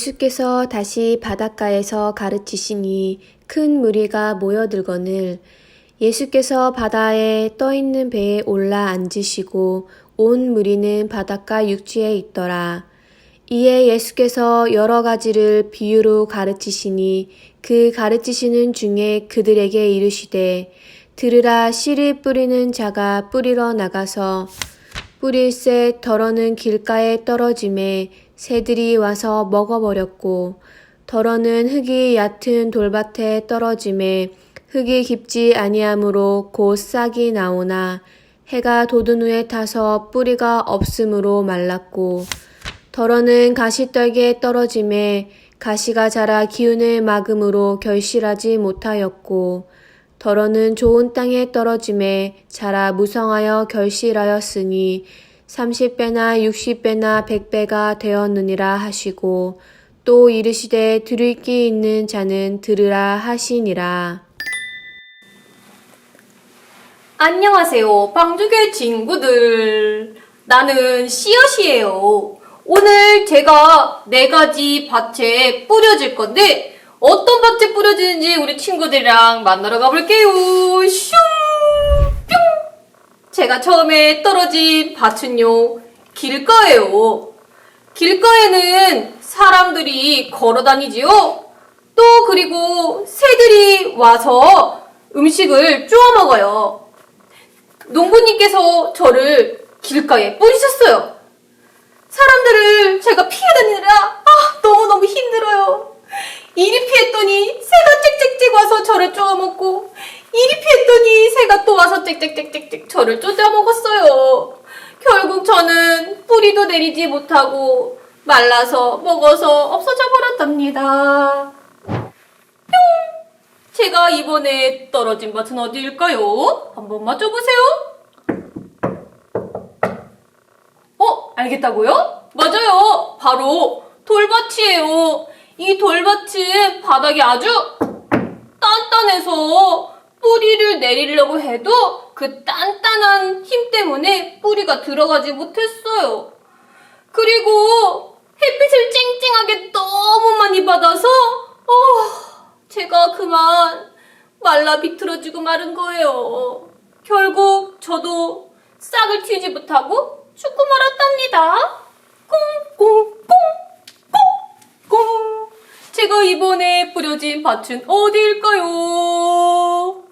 예수께서 다시 바닷가에서 가르치시니 큰 무리가 모여들거늘 예수께서 바다에 떠 있는 배에 올라 앉으시고 온 무리는 바닷가 육지에 있더라. 이에 예수께서 여러 가지를 비유로 가르치시니 그 가르치시는 중에 그들에게 이르시되 들으라 씨를 뿌리는 자가 뿌리러 나가서 뿌릴새 덜어는 길가에 떨어짐에 새들이 와서 먹어버렸고 덜어는 흙이 얕은 돌밭에 떨어짐에 흙이 깊지 아니하므로 곧 싹이 나오나 해가 돋은 후에 타서 뿌리가 없으므로 말랐고 덜어는 가시떨기에 떨어짐에 가시가 자라 기운을 막음으로 결실하지 못하였고 덜어는 좋은 땅에 떨어짐에 자라 무성하여 결실하였으니 삼십 배나 육십 배나 백 배가 되었느니라 하시고 또 이르시되 들을 귀 있는 자는 들으라 하시니라. 안녕하세요, 방주교 친구들. 나는 씨앗이에요. 오늘 제가 네 가지 밭에 뿌려질 건데, 어떤 밭에 뿌려지는지 우리 친구들이랑 만나러 가볼게요. 슝! 뿅! 제가 처음에 떨어진 밭은요, 길가예요. 길가에는 사람들이 걸어 다니지요? 또 그리고 새들이 와서 음식을 쪼아 먹어요. 농부님께서 저를 길가에 뿌리셨어요. 사람들을 제가 피해 다니느라 아, 너무너무 힘들어요. 이리 피했더니 새가 짹짹짹 와서 저를 쪼아먹고 이리 피했더니 새가 또 와서 짹짹짹짹 저를 쫓아먹었어요. 결국 저는 뿌리도 내리지 못하고 말라서 먹어서 없어져 버렸답니다. 뿅! 제가 이번에 떨어진 밭은 어디일까요? 한번 맞춰보세요. 어? 알겠다고요? 맞아요. 바로 돌밭이에요. 이 돌밭은 바닥이 아주 단단해서 뿌리를 내리려고 해도 그 단단한 힘 때문에 뿌리가 들어가지 못했어요. 그리고 햇빛을 쨍쨍하게 너무 많이 받아서 어, 제가 그만 말라 비틀어지고 마른 거예요. 결국 저도 싹을 틔우지 못하고 죽고 말았답니다. 꽁꽁꽁꽁꽁 제가 이번에 뿌려진 밭은 어디일까요?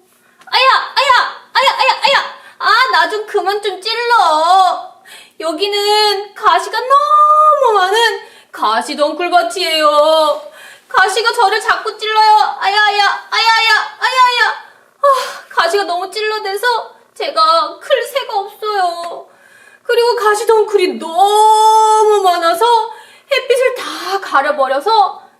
아야 아야 아야 아야 아야. 아 나 좀 그만 좀 찔러. 여기는 가시가 너무 많은 가시 덩굴밭이에요. 가시가 저를 자꾸 찔러요. 아야 아야 아야 아야 아야 아야. 아, 가시가 너무 찔러대서 제가 클 새가 없어요. 그리고 가시 덩굴이 너무 많아서 햇빛을 다 가려버려서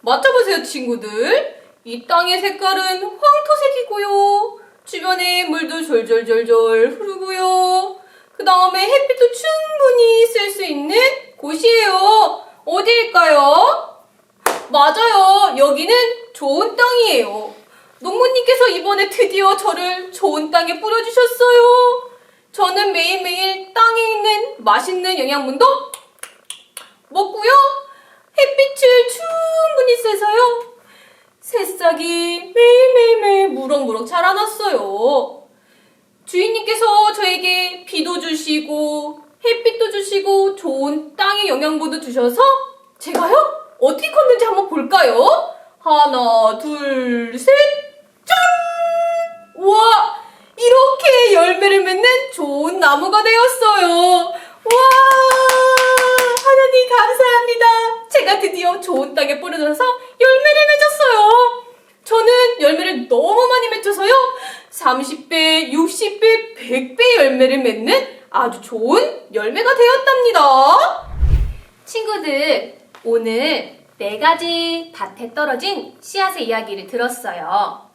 맞춰보세요 친구들 이 땅의 색깔은 황토색이고요 주변에 물도 졸졸졸졸 흐르고요 그 다음에 햇빛도 충분히 쓸 수 있는 곳이에요 어디일까요? 맞아요. 여기는 좋은 땅이에요. 농부님께서 이번에 드디어 저를 좋은 땅에 뿌려주셨어요. 저는 매일매일 땅에 있는 맛있는 영양분도 먹고요. 햇빛을 충분히 쐬서요. 새싹이 매일매일매일 무럭무럭 자라났어요. 주인님께서 저에게 비도 주시고 햇빛도 주시고 좋은 땅의 영양분도 주셔서 제가요? 어떻게 컸는지 한번 볼까요? 하나, 둘, 셋, 짠! 우와! 이렇게 열매를 맺는 좋은 나무가 되었어요. 와! 하나님 감사합니다. 제가 드디어 좋은 땅에 뿌려져서 열매를 맺었어요. 저는 열매를 너무 많이 맺어서요. 30배, 60배, 100배 열매를 맺는 아주 좋은 열매가 되었답니다. 친구들, 오늘 네 가지 밭에 떨어진 씨앗의 이야기를 들었어요.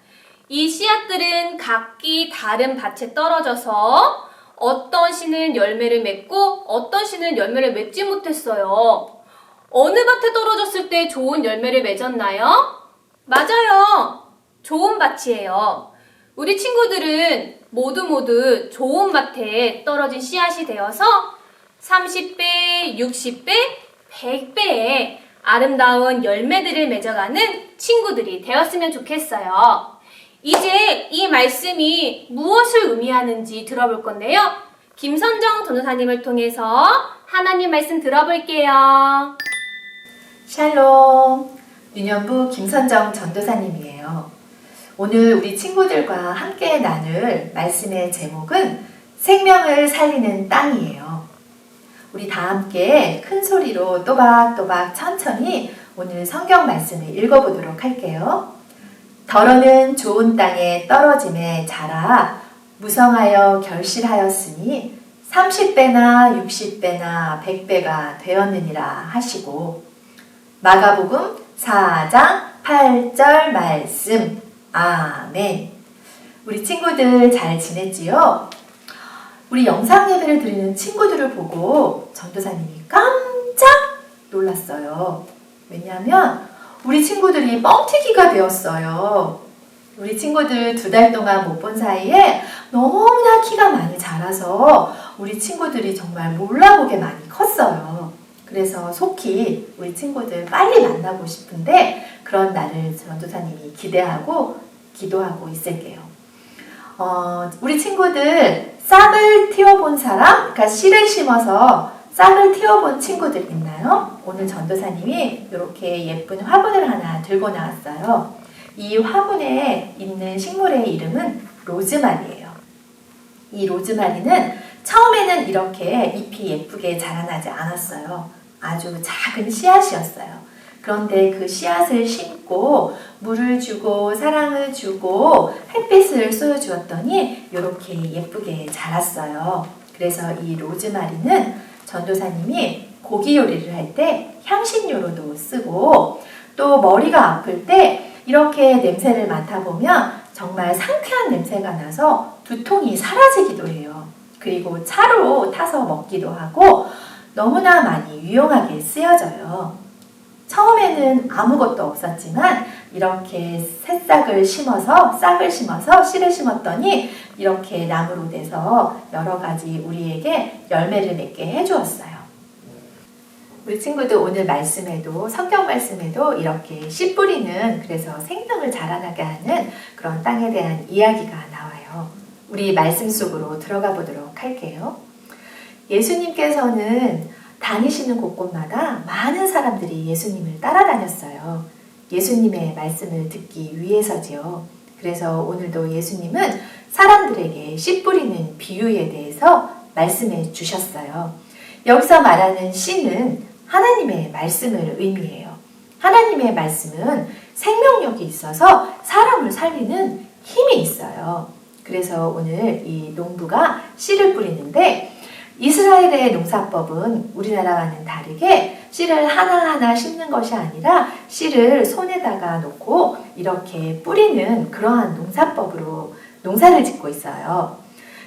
이 씨앗들은 각기 다른 밭에 떨어져서 어떤 씨는 열매를 맺고 어떤 씨는 열매를 맺지 못했어요. 어느 밭에 떨어졌을 때 좋은 열매를 맺었나요? 맞아요. 좋은 밭이에요. 우리 친구들은 모두 모두 좋은 밭에 떨어진 씨앗이 되어서 30배, 60배, 100배의 아름다운 열매들을 맺어가는 친구들이 되었으면 좋겠어요. 이제 이 말씀이 무엇을 의미하는지 들어볼 건데요. 김선정 전도사님을 통해서 하나님 말씀 들어볼게요. 샬롬, 유년부 김선정 전도사님이에요. 오늘 우리 친구들과 함께 나눌 말씀의 제목은 생명을 살리는 땅이에요. 우리 다 함께 큰 소리로 또박또박 천천히 오늘 성경 말씀을 읽어보도록 할게요. 더러는 좋은 땅에 떨어짐에 자라 무성하여 결실하였으니 30배나 60배나 100배가 되었느니라 하시고 마가복음 4장 8절 말씀. 아멘. 우리 친구들 잘 지냈지요? 우리 영상 예배를 드리는 친구들을 보고 전도사님이 깜짝 놀랐어요. 왜냐하면 우리 친구들이 뻥튀기가 되었어요. 우리 친구들 두 달 동안 못 본 사이에 너무나 키가 많이 자라서 우리 친구들이 정말 몰라보게 많이 컸어요. 그래서 속히 우리 친구들 빨리 만나고 싶은데 그런 날을 전도사님이 기대하고 기도하고 있을게요. 어, 우리 친구들 싹을 틔워본 사람, 그러니까 씨를 심어서 싹을 틔워본 친구들 있나요? 오늘 전도사님이 이렇게 예쁜 화분을 하나 들고 나왔어요. 이 화분에 있는 식물의 이름은 로즈마리예요. 이 로즈마리는 처음에는 이렇게 잎이 예쁘게 자라나지 않았어요. 아주 작은 씨앗이었어요. 그런데 그 씨앗을 심고 물을 주고 사랑을 주고 햇빛을 쏘여 주었더니 이렇게 예쁘게 자랐어요. 그래서 이 로즈마리는 전도사님이 고기 요리를 할 때 향신료로도 쓰고 또 머리가 아플 때 이렇게 냄새를 맡아보면 정말 상쾌한 냄새가 나서 두통이 사라지기도 해요. 그리고 차로 타서 먹기도 하고 너무나 많이 유용하게 쓰여져요. 처음에는 아무것도 없었지만 이렇게 새싹을 심어서 싹을 심어서 씨를 심었더니 이렇게 나무로 돼서 여러 가지 우리에게 열매를 맺게 해주었어요. 우리 친구들 오늘 말씀에도 성경 말씀에도 이렇게 씨 뿌리는 그래서 생명을 자라나게 하는 그런 땅에 대한 이야기가 나와요. 우리 말씀 속으로 들어가 보도록 할게요. 예수님께서는 다니시는 곳곳마다 많은 사람들이 예수님을 따라다녔어요. 예수님의 말씀을 듣기 위해서지요. 그래서 오늘도 예수님은 사람들에게 씨 뿌리는 비유에 대해서 말씀해 주셨어요. 여기서 말하는 씨는 하나님의 말씀을 의미해요. 하나님의 말씀은 생명력이 있어서 사람을 살리는 힘이 있어요. 그래서 오늘 이 농부가 씨를 뿌리는데 이스라엘의 농사법은 우리나라와는 다르게 씨를 하나하나 심는 것이 아니라 씨를 손에다가 놓고 이렇게 뿌리는 그러한 농사법으로 농사를 짓고 있어요.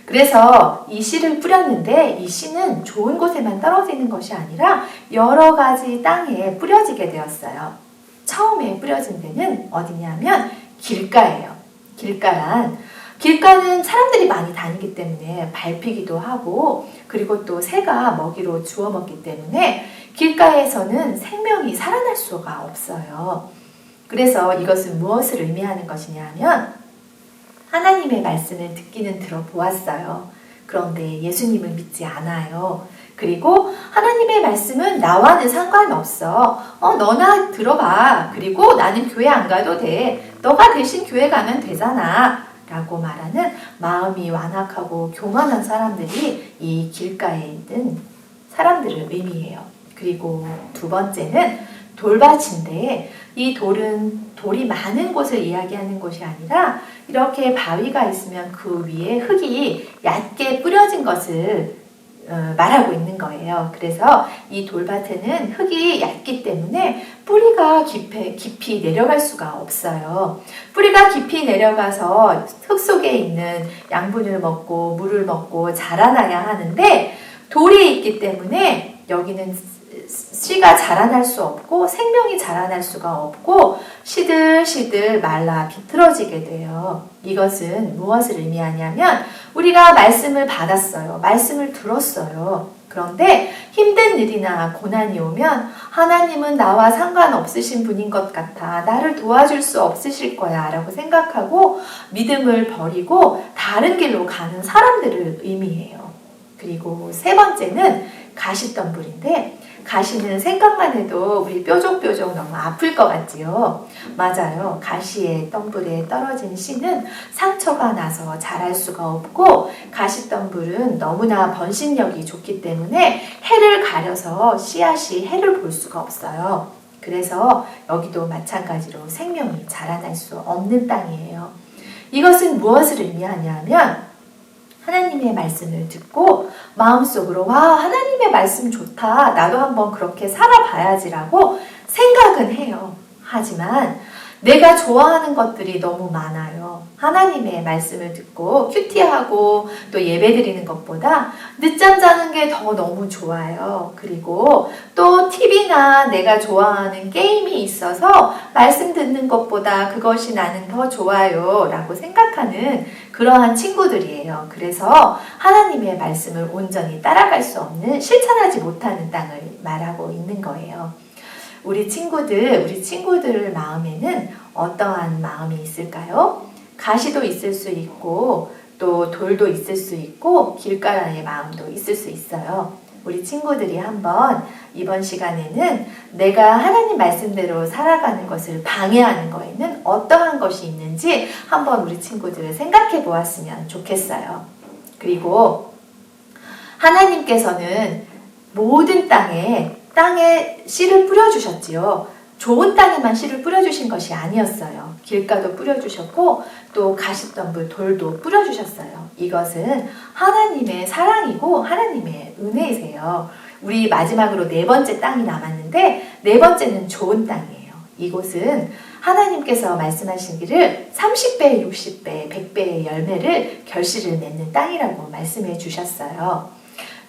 그래서 이 씨를 뿌렸는데 이 씨는 좋은 곳에만 떨어지는 것이 아니라 여러 가지 땅에 뿌려지게 되었어요. 처음에 뿌려진 데는 어디냐면 길가예요. 길가란 길가는 사람들이 많이 다니기 때문에 밟히기도 하고 그리고 또 새가 먹이로 주워 먹기 때문에 길가에서는 생명이 살아날 수가 없어요. 그래서 이것은 무엇을 의미하는 것이냐 하면 하나님의 말씀을 듣기는 들어보았어요. 그런데 예수님을 믿지 않아요. 그리고 하나님의 말씀은 나와는 상관없어. 어, 너나 들어봐. 그리고 나는 교회 안 가도 돼. 너가 대신 교회 가면 되잖아. 라고 말하는 마음이 완악하고 교만한 사람들이 이 길가에 있는 사람들을 의미해요. 그리고 두 번째는 돌밭인데 이 돌은 돌이 많은 곳을 이야기하는 곳이 아니라 이렇게 바위가 있으면 그 위에 흙이 얕게 뿌려진 것을 어, 말하고 있는 거예요. 그래서 이 돌밭에는 흙이 얇기 때문에 뿌리가 깊이, 깊이 내려갈 수가 없어요. 뿌리가 깊이 내려가서 흙 속에 있는 양분을 먹고 물을 먹고 자라나야 하는데 돌이 있기 때문에 여기는 씨가 자라날 수 없고 생명이 자라날 수가 없고 시들시들 말라 비틀어지게 돼요. 이것은 무엇을 의미하냐면 우리가 말씀을 받았어요. 말씀을 들었어요. 그런데 힘든 일이나 고난이 오면 하나님은 나와 상관없으신 분인 것 같아. 나를 도와줄 수 없으실 거야. 라고 생각하고 믿음을 버리고 다른 길로 가는 사람들을 의미해요. 그리고 세 번째는 가시덤불인데 가시는 생각만 해도 우리 뾰족뾰족 너무 아플 것 같지요? 맞아요. 가시의 덤불에 떨어진 씨는 상처가 나서 자랄 수가 없고 가시 덤불은 너무나 번식력이 좋기 때문에 해를 가려서 씨앗이 해를 볼 수가 없어요. 그래서 여기도 마찬가지로 생명이 자라날 수 없는 땅이에요. 이것은 무엇을 의미하냐면 하나님의 말씀을 듣고 마음속으로 와 하나님의 말씀 좋다 나도 한번 그렇게 살아봐야지라고 생각은 해요. 하지만 내가 좋아하는 것들이 너무 많아요. 하나님의 말씀을 듣고 큐티하고 또 예배 드리는 것보다 늦잠 자는 게 더 너무 좋아요. 그리고 또 TV나 내가 좋아하는 게임이 있어서 말씀 듣는 것보다 그것이 나는 더 좋아요. 라고 생각하는 그러한 친구들이에요. 그래서 하나님의 말씀을 온전히 따라갈 수 없는 실천하지 못하는 땅을 말하고 있는 거예요. 우리 친구들, 우리 친구들 마음에는 어떠한 마음이 있을까요? 가시도 있을 수 있고, 또 돌도 있을 수 있고, 길가라의 마음도 있을 수 있어요. 우리 친구들이 한번 이번 시간에는 내가 하나님 말씀대로 살아가는 것을 방해하는 거에는 어떠한 것이 있는지 한번 우리 친구들 생각해 보았으면 좋겠어요. 그리고 하나님께서는 모든 땅에 땅에 씨를 뿌려주셨지요. 좋은 땅에만 씨를 뿌려주신 것이 아니었어요. 길가도 뿌려주셨고 또 가시덤불 돌도 뿌려주셨어요. 이것은 하나님의 사랑이고 하나님의 은혜이세요. 우리 마지막으로 네 번째 땅이 남았는데 네 번째는 좋은 땅이에요. 이곳은 하나님께서 말씀하시기를 30배, 60배, 100배의 열매를 결실을 맺는 땅이라고 말씀해 주셨어요.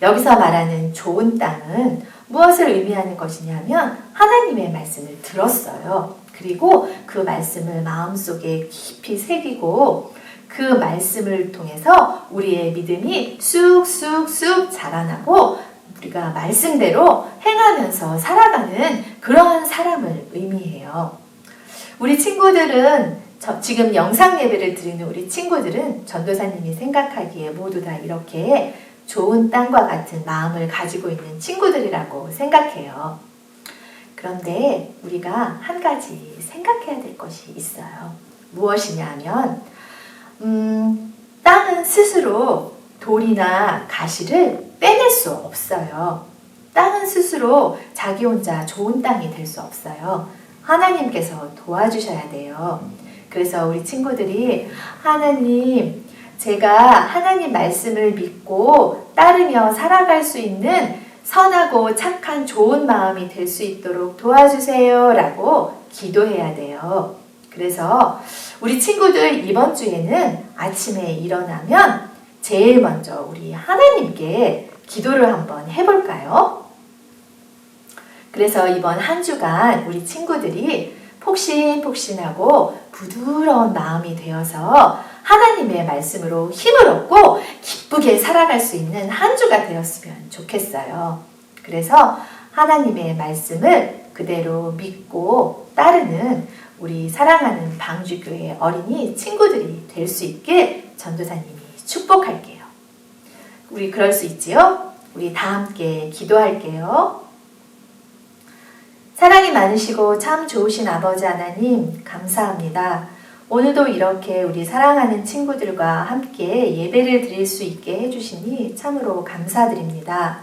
여기서 말하는 좋은 땅은 무엇을 의미하는 것이냐면 하나님의 말씀을 들었어요. 그리고 그 말씀을 마음속에 깊이 새기고 그 말씀을 통해서 우리의 믿음이 쑥쑥쑥 자라나고 우리가 말씀대로 행하면서 살아가는 그러한 사람을 의미해요. 우리 친구들은 저- 지금 영상 예배를 드리는 우리 친구들은 전도사님이 생각하기에 모두 다 이렇게 좋은 땅과 같은 마음을 가지고 있는 친구들이라고 생각해요. 그런데 우리가 한 가지 생각해야 될 것이 있어요. 무엇이냐면, 음, 땅은 스스로 돌이나 가시를 빼낼 수 없어요. 땅은 스스로 자기 혼자 좋은 땅이 될 수 없어요. 하나님께서 도와주셔야 돼요. 그래서 우리 친구들이 하나님, 제가 하나님 말씀을 믿고 따르며 살아갈 수 있는 선하고 착한 좋은 마음이 될 수 있도록 도와주세요. 라고 기도해야 돼요. 그래서 우리 친구들 이번 주에는 아침에 일어나면 제일 먼저 우리 하나님께 기도를 한번 해볼까요? 그래서 이번 한 주간 우리 친구들이 폭신폭신하고 부드러운 마음이 되어서 하나님의 말씀으로 힘을 얻고 기쁘게 살아갈 수 있는 한 주가 되었으면 좋겠어요. 그래서 하나님의 말씀을 그대로 믿고 따르는 우리 사랑하는 방주교회 어린이 친구들이 될 수 있게 전도사님이 축복할게요. 우리 그럴 수 있지요? 우리 다 함께 기도할게요. 사랑이 많으시고 참 좋으신 아버지 하나님, 감사합니다. 오늘도 이렇게 우리 사랑하는 친구들과 함께 예배를 드릴 수 있게 해주시니 참으로 감사드립니다.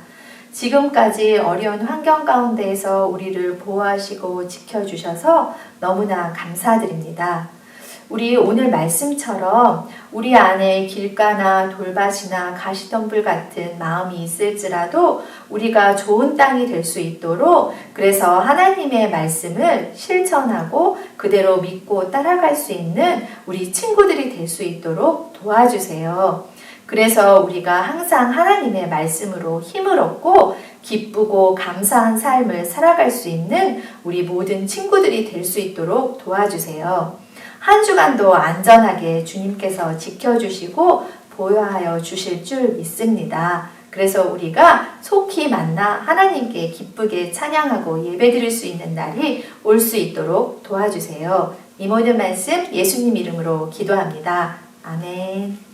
지금까지 어려운 환경 가운데에서 우리를 보호하시고 지켜주셔서 너무나 감사드립니다. 우리 오늘 말씀처럼 우리 안에 길가나 돌밭이나 가시덤불 같은 마음이 있을지라도 우리가 좋은 땅이 될 수 있도록 그래서 하나님의 말씀을 실천하고 그대로 믿고 따라갈 수 있는 우리 친구들이 될 수 있도록 도와주세요. 그래서 우리가 항상 하나님의 말씀으로 힘을 얻고 기쁘고 감사한 삶을 살아갈 수 있는 우리 모든 친구들이 될 수 있도록 도와주세요. 한 주간도 안전하게 주님께서 지켜주시고 보여하여 주실 줄 믿습니다. 그래서 우리가 속히 만나 하나님께 기쁘게 찬양하고 예배드릴 수 있는 날이 올 수 있도록 도와주세요. 이 모든 말씀 예수님 이름으로 기도합니다. 아멘.